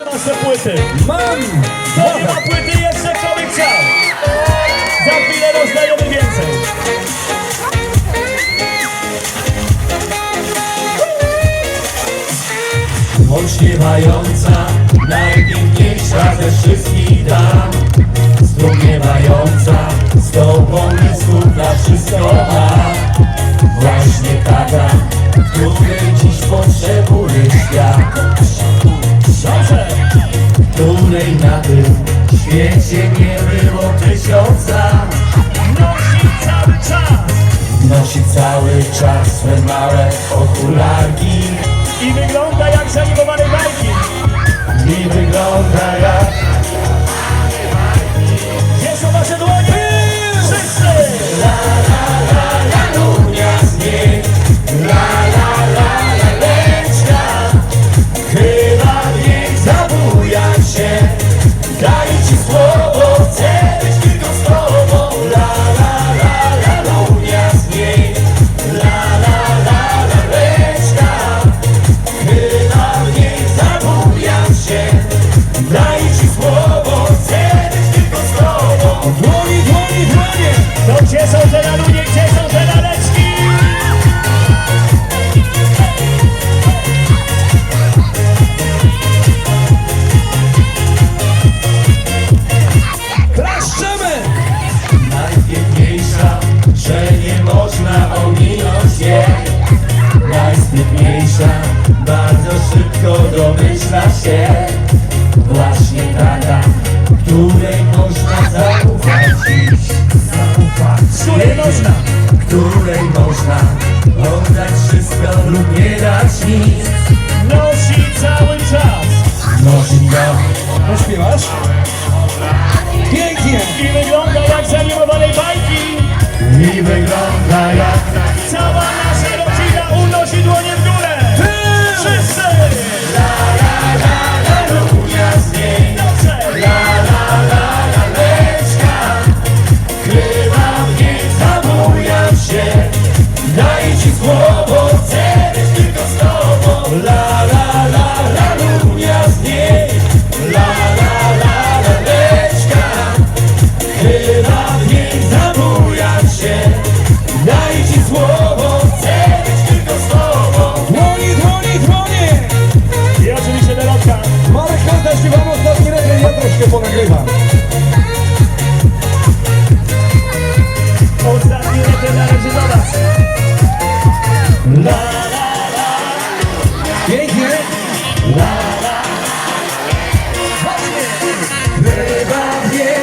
nasze płyty. Mam! Kto nie ma płyty jeszcze, kto by chciał? Za chwilę rozdajemy więcej. Olśniewająca, najpiękniejsza ze wszystkich dam Zdumiewająca, z tobą słów na wszystko ma cały czas swe małe okularki bardzo szybko domyśla się Właśnie taka, której można zaufać dziś Zaufać Której można? Której można oddać wszystko lub nie dać nic Nosi cały czas. Nosi go Pośpiewasz? Pięknie! I wygląda jak zanimowane bajki. i wygląda jak troszkę ponagrywam. Ostatni refren należy do was. La Pięknie! Chyba w niej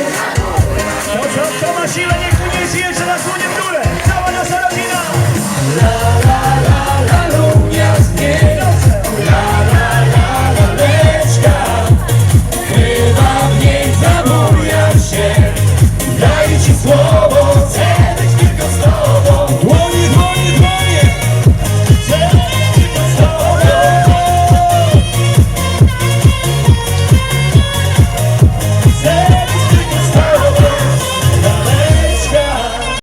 To co, kto ma siłę, niech